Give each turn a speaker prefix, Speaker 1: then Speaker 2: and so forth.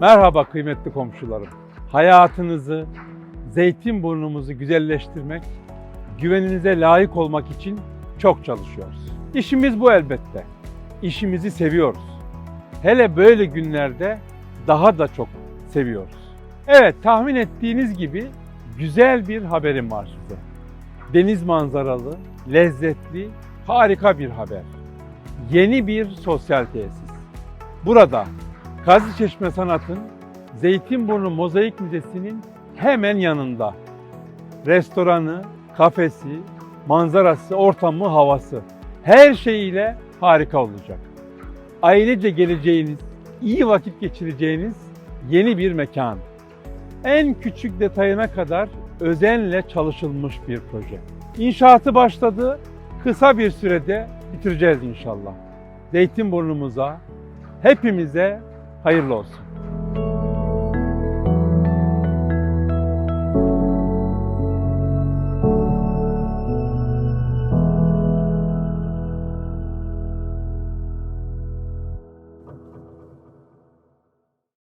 Speaker 1: Merhaba kıymetli komşularım. Hayatınızı, zeytinburnumuzu güzelleştirmek, güveninize layık olmak için çok çalışıyoruz. İşimiz bu elbette. İşimizi seviyoruz. Hele böyle günlerde daha da çok seviyoruz. Evet tahmin ettiğiniz gibi güzel bir haberim var size. Deniz manzaralı, lezzetli, harika bir haber. Yeni bir sosyal tesis. Burada Kazı Çeşme Sanat'ın Zeytinburnu Mozaik Müzesi'nin hemen yanında. Restoranı, kafesi, manzarası, ortamı, havası her şeyiyle harika olacak. Ailece geleceğiniz, iyi vakit geçireceğiniz yeni bir mekan. En küçük detayına kadar özenle çalışılmış bir proje. İnşaatı başladı, kısa bir sürede bitireceğiz inşallah. Zeytinburnumuza, hepimize hayırlı olsun.